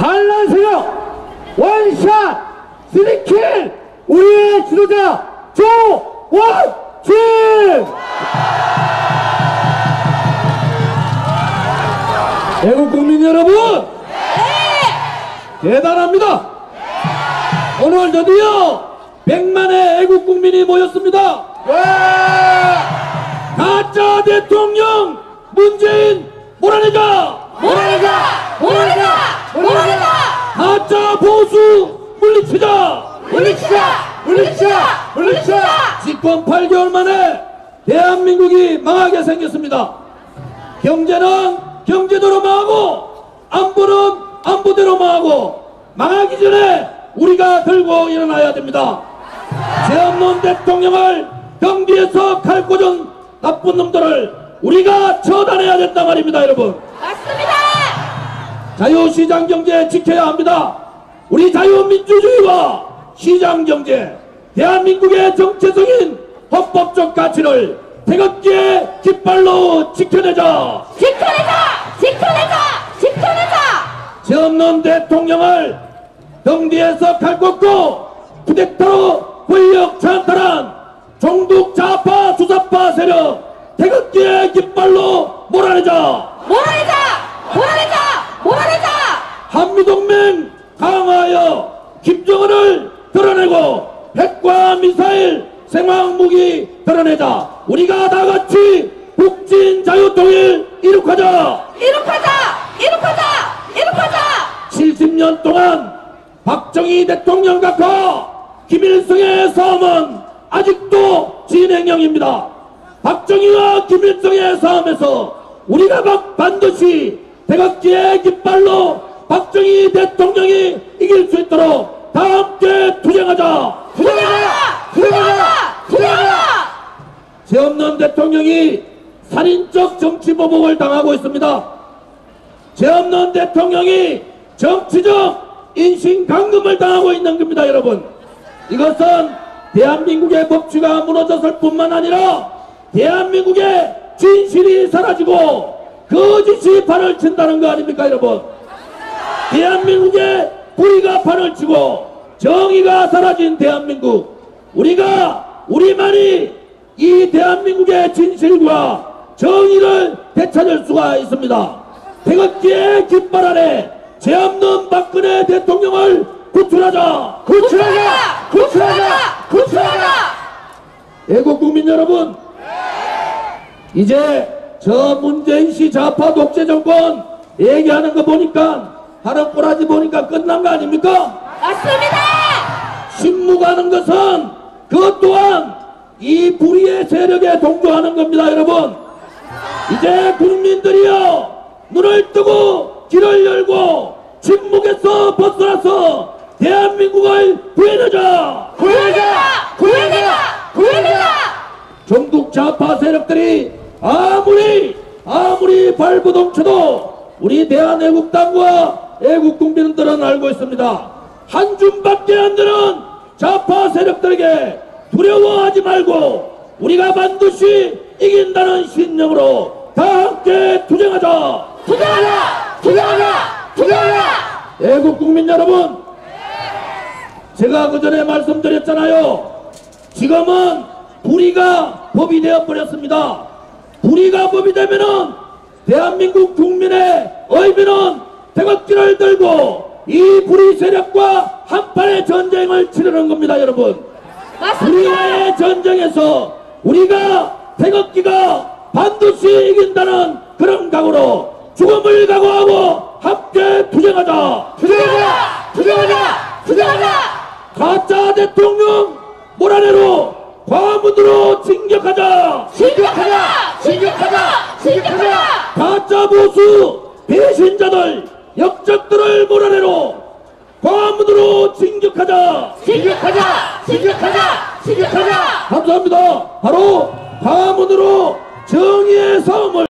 반란세력 원샷 쓰리킬 우리의 지도자 조원진 애국 국민 여러분 대단합니다 오늘 드디어 100만의 애국 국민이 모였습니다 가짜 대통령 문재인 몰아내자! 몰아내자! 몰아내자! 가짜 보수 물리치자 물리치자! 물리치자! 물리치자! 집권 8개월 만에 대한민국이 망하게 생겼습니다. 경제는 경제대로 망하고 안보는 안보대로 망하고 망하기 전에 우리가 들고 일어나야 됩니다. 죄 없는 대통령을 경비에서 칼 꽂은 나쁜 놈들을 우리가 처단해야 된다 말입니다 여러분. 자유시장 경제 지켜야 합니다. 우리 자유민주주의와 시장 경제, 대한민국의 정체성인 헌법적 가치를 태극기의 깃발로 지켜내자. 지켜내자! 지켜내자! 지켜내자! 죄 없는 대통령을 경비에서 칼 꽂고 쿠데타로 권력 찬탈한 종북 좌파 수사파 세력 태극기의 깃발로. 몰아내자! 몰아내자! 몰아내자! 한미동맹 강화하여 김정은을 드러내고 핵과 미사일 생화무기 드러내자 우리가 다 같이 북진 자유 통일 이룩하자 이룩하자! 이룩하자! 이룩하자! 70년 동안 박정희 대통령 각하 김일성의 싸움은 아직도 진행형입니다 박정희와 김일성의 싸움에서 우리가 막 반드시 태극기의 깃발로 박정희 대통령이 이길 수 있도록 다 함께 투쟁하자 투쟁하자! 투쟁하자! 투쟁하자! 죄 없는 대통령이 살인적 정치 보복을 당하고 있습니다. 죄 없는 대통령이 정치적 인신 강금을 당하고 있는 겁니다, 여러분. 이것은 대한민국의 법치가 무너졌을 뿐만 아니라 대한민국의 진실이 사라지고 거짓이 판을 친다는 거 아닙니까, 여러분? 대한민국의 불의가 판을 치고 정의가 사라진 대한민국 우리가 우리만이 이 대한민국의 진실과 정의를 되찾을 수가 있습니다 태극기의 깃발 아래 죄 없는 박근혜 대통령을 구출하자 구출하자! 구출하자! 구출하자! 애국 국민 여러분 이제 저 문재인 씨 좌파 독재 정권 얘기하는 거 보니까 하는 꼬라지 보니까 끝난 거 아닙니까? 맞습니다! 신무가는 것은 그것 또한 이 불의의 세력에 동조하는 겁니다 여러분 이제 국민들이여 눈을 뜨고 길을 열고 침묵에서 벗어나서 대한민국을 구해내자 구해내자! 구해내자! 구해내자! 전국 좌파 세력들이 아무리 아무리 발부동쳐도 우리 대한애국당과 애국국민들은 알고 있습니다. 한 줌밖에 안 되는 좌파 세력들에게 두려워하지 말고 우리가 반드시 이긴다는 신념으로 다 함께 투쟁하자. 투쟁하자! 투쟁하자! 투쟁하자! 애국 국민 여러분, 제가 그 전에 말씀드렸잖아요. 지금은 불의가 법이 되어 버렸습니다. 불의가 법이 되면은 대한민국 국민의 의미는 태극기를 들고 이 불의 세력과 한판의 전쟁을 치르는 겁니다, 여러분. 우리와의 전쟁에서 우리가 태극기가 반드시 이긴다는 그런 각오로 죽음을 각오하고 함께 투쟁하자. 투쟁하자! 투쟁하자! 투쟁하자! 가짜 대통령 몰아내로 과문으로 진격하자. 진격하자! 진격하자! 진격하자! 가짜 보수 배신자들 역적들을 몰아내로 과문으로 진격하자. 진격하자! 진격하자! 진격하자! 감사합니다. 바로 과문으로 정의의 싸움을